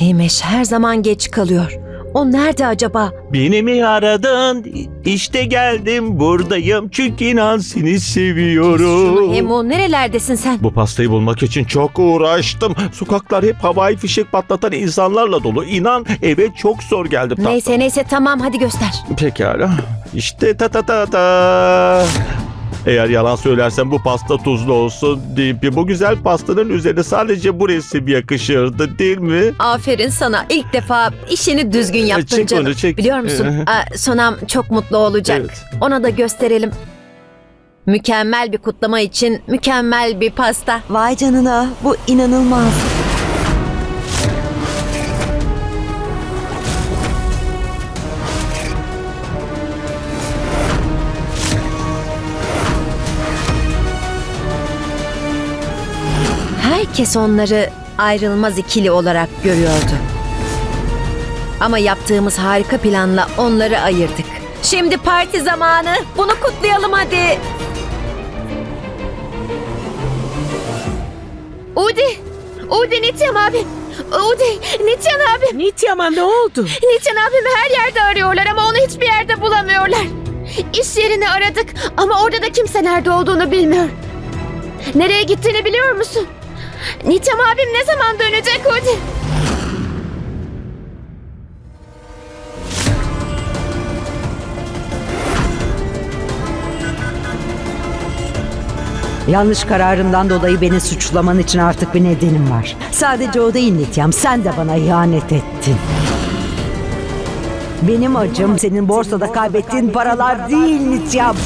Himeş her zaman geç kalıyor. O nerede acaba? Beni mi aradın? İşte geldim buradayım çünkü inan seni seviyorum. Hemo nerelerdesin sen? Bu pastayı bulmak için çok uğraştım. Sokaklar hep havai fişek patlatan insanlarla dolu. İnan eve çok zor geldim. tatlım. Neyse neyse tamam hadi göster. Pekala. İşte ta ta ta ta. Eğer yalan söylersem bu pasta tuzlu olsun Dimpi. Bu güzel pastanın üzerine sadece bu resim yakışırdı değil mi? Aferin sana. İlk defa işini düzgün yaptın çek canım. onu, çek. Biliyor musun? Aa, Sonam çok mutlu olacak. Evet. Ona da gösterelim. Mükemmel bir kutlama için mükemmel bir pasta. Vay canına bu inanılmaz. Herkes onları ayrılmaz ikili olarak görüyordu. Ama yaptığımız harika planla onları ayırdık. Şimdi parti zamanı. Bunu kutlayalım hadi. Udi! Udi Nityam abi! Udi! Nityan abi! Nityama ne oldu? Nityan abimi her yerde arıyorlar ama onu hiçbir yerde bulamıyorlar. İş yerini aradık ama orada da kimse nerede olduğunu bilmiyor. Nereye gittiğini biliyor musun? Nityam abim ne zaman dönecek Udi? Yanlış kararımdan dolayı beni suçlaman için artık bir nedenim var. Sadece o değil Nityam, sen de bana ihanet ettin. Benim acım senin borsada kaybettiğin paralar değil Nityam.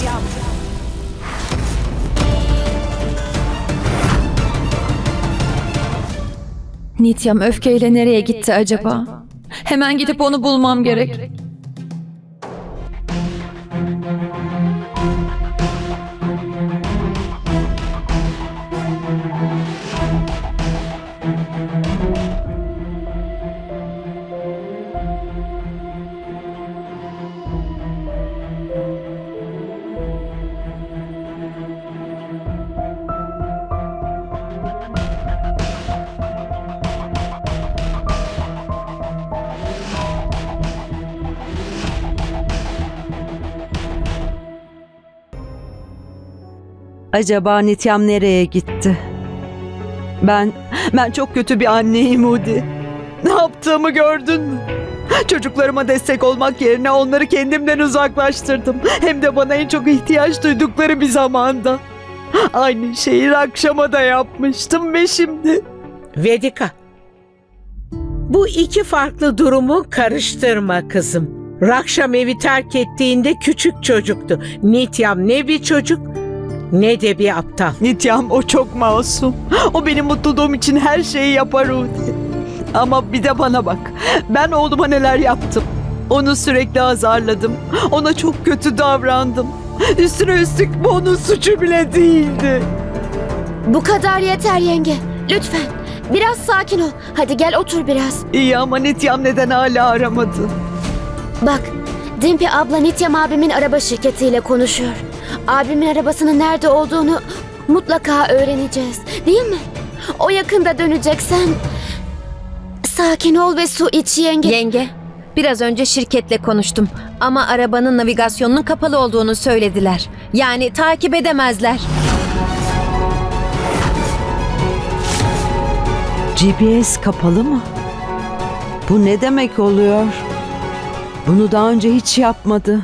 Nityam öfkeyle nereye gitti acaba? Hemen gidip onu bulmam gerek. Acaba Nityam nereye gitti? Ben, ben çok kötü bir anneyim Udi. Ne yaptığımı gördün mü? Çocuklarıma destek olmak yerine onları kendimden uzaklaştırdım. Hem de bana en çok ihtiyaç duydukları bir zamanda. Aynı şeyi akşama da yapmıştım ve şimdi... Vedika. Bu iki farklı durumu karıştırma kızım. Rakşam evi terk ettiğinde küçük çocuktu. Nityam ne bir çocuk ne de bir aptal. Nityam o çok masum. O benim mutluluğum için her şeyi yapar Udi. Ama bir de bana bak. Ben oğluma neler yaptım. Onu sürekli azarladım. Ona çok kötü davrandım. Üstüne üstlük bu onun suçu bile değildi. Bu kadar yeter yenge. Lütfen. Biraz sakin ol. Hadi gel otur biraz. İyi ama Nityam neden hala aramadı? Bak, Dimpi abla Nityam abimin araba şirketiyle konuşuyor. Abimin arabasının nerede olduğunu mutlaka öğreneceğiz. Değil mi? O yakında döneceksen... Sakin ol ve su iç yenge. Yenge, biraz önce şirketle konuştum ama arabanın navigasyonunun kapalı olduğunu söylediler. Yani takip edemezler. GPS kapalı mı? Bu ne demek oluyor? Bunu daha önce hiç yapmadı.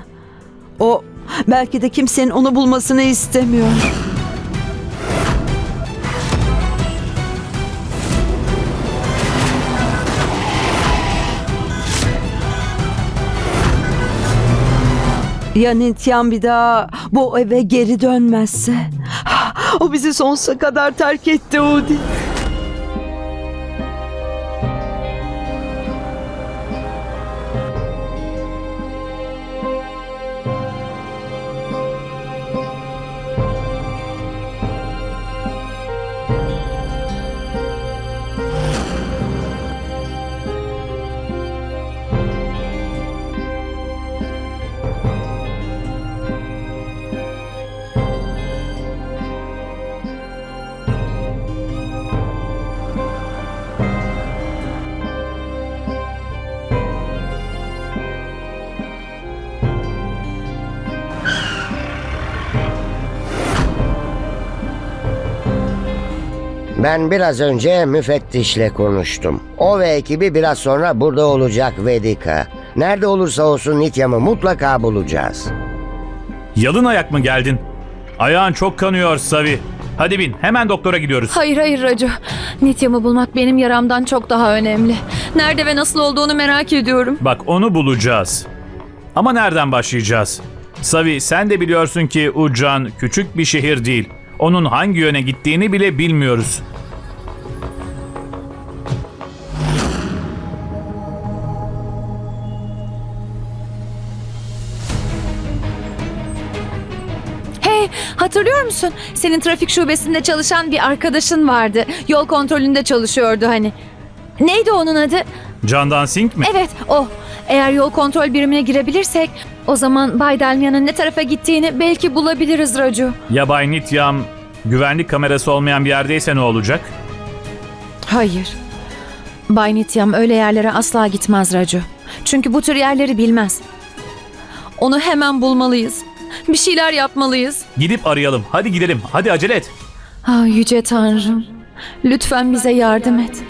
O belki de kimsenin onu bulmasını istemiyor. Ya Nityan bir daha bu eve geri dönmezse? O bizi sonsuza kadar terk etti Udi. Ben biraz önce müfettişle konuştum. O ve ekibi biraz sonra burada olacak Vedika. Nerede olursa olsun Nityam'ı mutlaka bulacağız. Yalın ayak mı geldin? Ayağın çok kanıyor Savi. Hadi bin hemen doktora gidiyoruz. Hayır hayır Racu. Nityam'ı bulmak benim yaramdan çok daha önemli. Nerede ve nasıl olduğunu merak ediyorum. Bak onu bulacağız. Ama nereden başlayacağız? Savi sen de biliyorsun ki Ucan küçük bir şehir değil. Onun hangi yöne gittiğini bile bilmiyoruz. Hey hatırlıyor musun? Senin trafik şubesinde çalışan bir arkadaşın vardı. Yol kontrolünde çalışıyordu hani. Neydi onun adı? Candan Singh mi? Evet o. Eğer yol kontrol birimine girebilirsek o zaman Bay Dalmia'nın ne tarafa gittiğini belki bulabiliriz Racu. Ya Bay Nityam güvenlik kamerası olmayan bir yerdeyse ne olacak? Hayır. Bay Nityam öyle yerlere asla gitmez Racu. Çünkü bu tür yerleri bilmez. Onu hemen bulmalıyız. Bir şeyler yapmalıyız. Gidip arayalım. Hadi gidelim. Hadi acele et. Ah yüce Tanrım. Lütfen bize yardım et.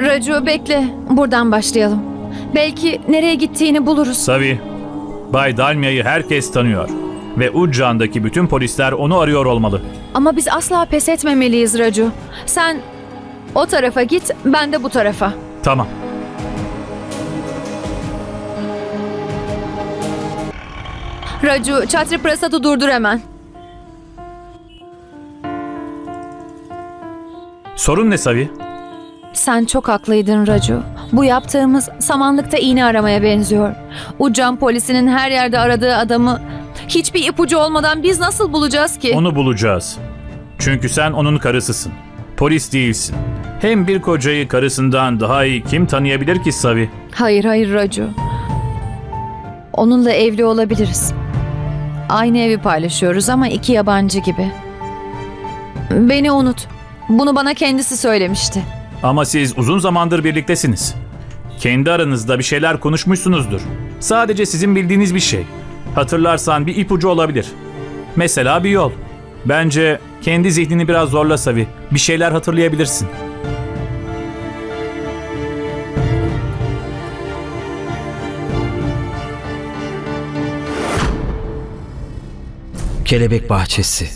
Racu bekle. Buradan başlayalım. Belki nereye gittiğini buluruz. Savi, Bay Dalmia'yı herkes tanıyor. Ve Ucan'daki bütün polisler onu arıyor olmalı. Ama biz asla pes etmemeliyiz Racu. Sen o tarafa git, ben de bu tarafa. Tamam. Racu, Çatri Prasad'ı durdur hemen. Sorun ne Savi? Sen çok haklıydın Racu. Bu yaptığımız samanlıkta iğne aramaya benziyor. Ucan polisinin her yerde aradığı adamı hiçbir ipucu olmadan biz nasıl bulacağız ki? Onu bulacağız. Çünkü sen onun karısısın. Polis değilsin. Hem bir kocayı karısından daha iyi kim tanıyabilir ki Savi? Hayır hayır Racu. Onunla evli olabiliriz. Aynı evi paylaşıyoruz ama iki yabancı gibi. Beni unut. Bunu bana kendisi söylemişti. Ama siz uzun zamandır birliktesiniz. Kendi aranızda bir şeyler konuşmuşsunuzdur. Sadece sizin bildiğiniz bir şey. Hatırlarsan bir ipucu olabilir. Mesela bir yol. Bence kendi zihnini biraz zorla Savi. Bir şeyler hatırlayabilirsin. Kelebek bahçesi.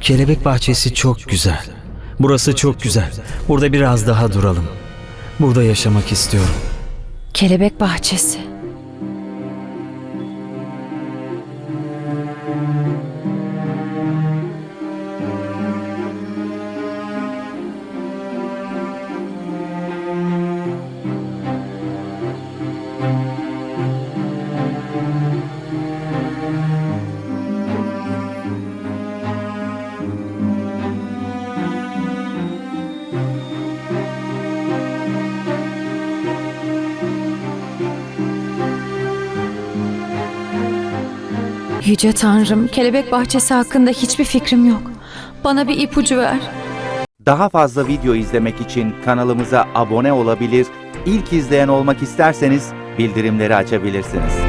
Kelebek bahçesi çok güzel. Burası çok güzel. Burada biraz daha duralım. Burada yaşamak istiyorum. Kelebek bahçesi. Yüce Tanrım, kelebek bahçesi hakkında hiçbir fikrim yok. Bana bir ipucu ver. Daha fazla video izlemek için kanalımıza abone olabilir, ilk izleyen olmak isterseniz bildirimleri açabilirsiniz.